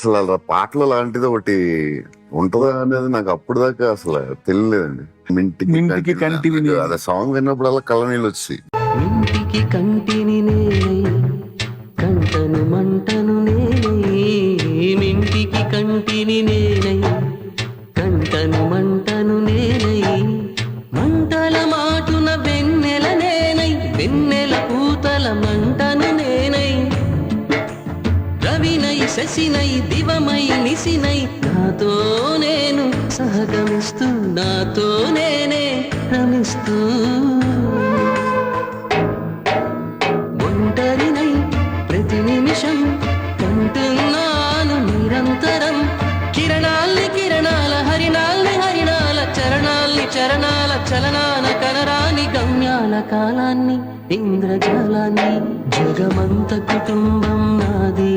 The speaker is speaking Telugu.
అసలు అలా పాటలు లాంటిది ఒకటి ఉంటుందా అనేది నాకు అప్పుడు దాకా అసలు తెలియలేదండి. మింటికి మింటికి నీళ్ళు. అదే సాంగ్ విన్నప్పుడల్లా కళ్ళ నీళ్ళు వచ్చాయి ఇంటికి కంటిని నేనై కంటను మంటను నేనై. మింటికి కంటిని నేనై కంటను మంటను నేనై. మంటల మాటున వెన్నెల నేనై వెన్నెల శశినై దివమై నిశినై నాతో నేను సహగమిస్తూ నాతో నేనే రమిస్తూ. ఒంటరినై ప్రతి నిమిషం కంటున్నాను నిరంతరం. కిరణాల్ని కిరణాల హరిణాల్ని హరిణాల చరణాల్ని చరణాల చలనాన కలరాని గమ్యాల కాలాన్ని ఇంద్రజాలాన్ని జగమంత కుటుంబం నాది.